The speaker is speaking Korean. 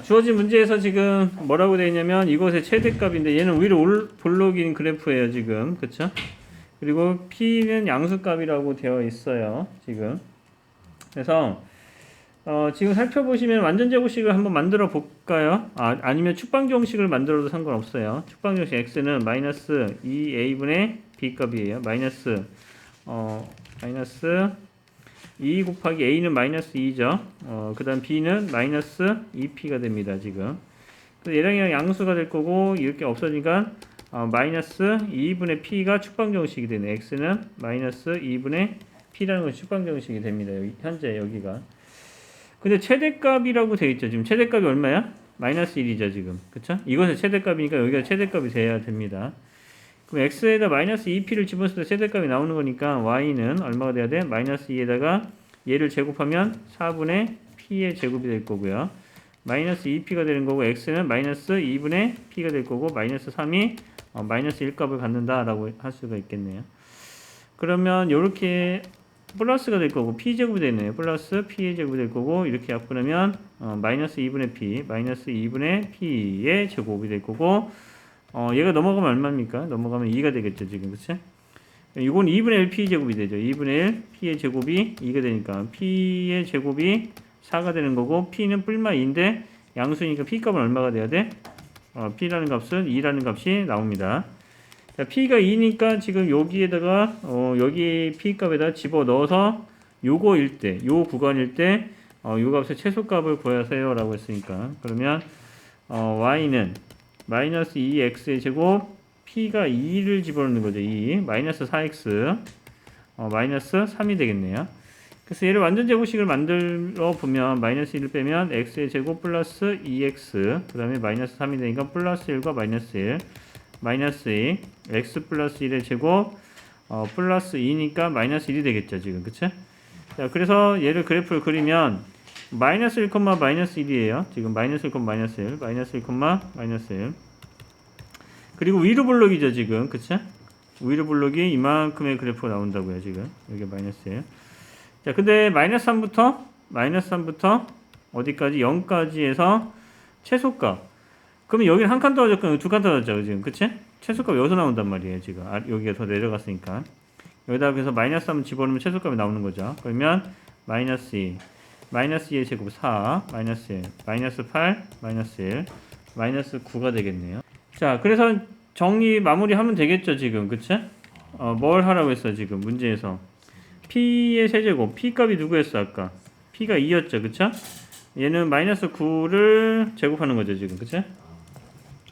주어진 문제에서 지금 뭐라고 되어 있냐면 이것의 최대값인데 얘는 위로 올 볼록인 그래프예요 지금 그쵸? 그리고 p는 양수값이라고 되어 있어요 지금 그래서 어, 지금 살펴보시면 완전 제곱식을 한번 만들어 볼까요? 아, 아니면 축방정식을 만들어도 상관없어요 축방정식 x는 마이너스 2a분의 b값이에요 마이너스 어, 마이너스 2 곱하기 a는 마이너스 2죠. 어, 그 다음 b는 마이너스 2p가 됩니다, 지금. 그래서 얘랑 얘랑 양수가 될 거고, 이렇게 없어지니까, 어, 마이너스 2분의 p가 축방정식이 되네. x는 마이너스 2분의 p라는 것이 축방정식이 됩니다. 여기, 현재 여기가. 근데 최대값이라고 되어 있죠. 지금 최대값이 얼마야? 마이너스 1이죠, 지금. 그쵸? 이것의 최대값이니까 여기가 최대값이 돼야 됩니다. 그럼 x에다 마이너스 2p를 집어넣을 때 최대값이 나오는 거니까 y는 얼마가 돼야 돼? 마이너스 2에다가 얘를 제곱하면 4분의 p의 제곱이 될 거고요. 마이너스 2p가 되는 거고 x는 마이너스 2분의 p가 될 거고 마이너스 3이 어, 마이너스 1값을 갖는다라고 할 수가 있겠네요. 그러면 이렇게 플러스가 될 거고 p 제곱이 되네요. 플러스 p의 제곱이 될 거고 이렇게 약분하면 어, 마이너스 2분의 p, 마이너스 2분의 p의 제곱이 될 거고 어, 얘가 넘어가면 얼마입니까? 넘어가면 2가 되겠죠, 지금. 그치? 이건 2분의 1 p 제곱이 되죠. 2분의 1 p의 제곱이 2가 되니까 p의 제곱이 4가 되는 거고 p는 뿔마 2인데 양수니까 p 값은 얼마가 돼야 돼? 어, p라는 값은 2라는 값이 나옵니다. 자, p가 2니까 지금 여기에다가 어, 여기 p 값에다 집어 넣어서 요거일 때, 요 구간일 때 어, 요 값의 최소값을 구하세요라고 했으니까 그러면 어, y는 마이너스 2x의 제곱 p가 2를 집어넣는 거죠. 2 마이너스 4x 어, 마이너스 3이 되겠네요. 그래서 얘를 완전 제곱식을 만들어 보면 마이너스 1을 빼면 x의 제곱 플러스 2x 그 다음에 마이너스 3이 되니까 플러스 1과 마이너스 1 마이너스 2 x 플러스 1의 제곱 어, 플러스 2니까 마이너스 1이 되겠죠 지금 그쵸? 자 그래서 얘를 그래프를 그리면 마이너스 1, 마이너스 1이에요. 지금 마이너스 1, 마이너스 1, 마이너스 1, 마이너스 1. 그리고 위로 블록이죠, 지금. 그쵸? 위로 블록이 이만큼의 그래프가 나온다고요, 지금. 여기 마이너스 1. 자, 근데 마이너스 3부터, 마이너스 3부터 어디까지? 0까지 해서 최소값. 그러면 여기는 한 칸 떨어졌고, 두칸 떨어졌죠, 지금. 그치? 최소값 여기서 나온단 말이에요, 지금. 아, 여기가 더 내려갔으니까. 여기다 그래서 마이너스 3 집어넣으면 최소값이 나오는 거죠. 그러면 마이너스 2. 마이너스 2의 제곱 4, 마이너스 1, 마이너스 8, 마이너스 1, 마이너스 9가 되겠네요. 자, 그래서 정리 마무리하면 되겠죠, 지금. 그치? 어, 뭘 하라고 했어, 지금, 문제에서. p의 세제곱, p 값이 누구였어, 아까? p가 2였죠, 그쵸? 얘는 마이너스 9를 제곱하는 거죠, 지금. 그치?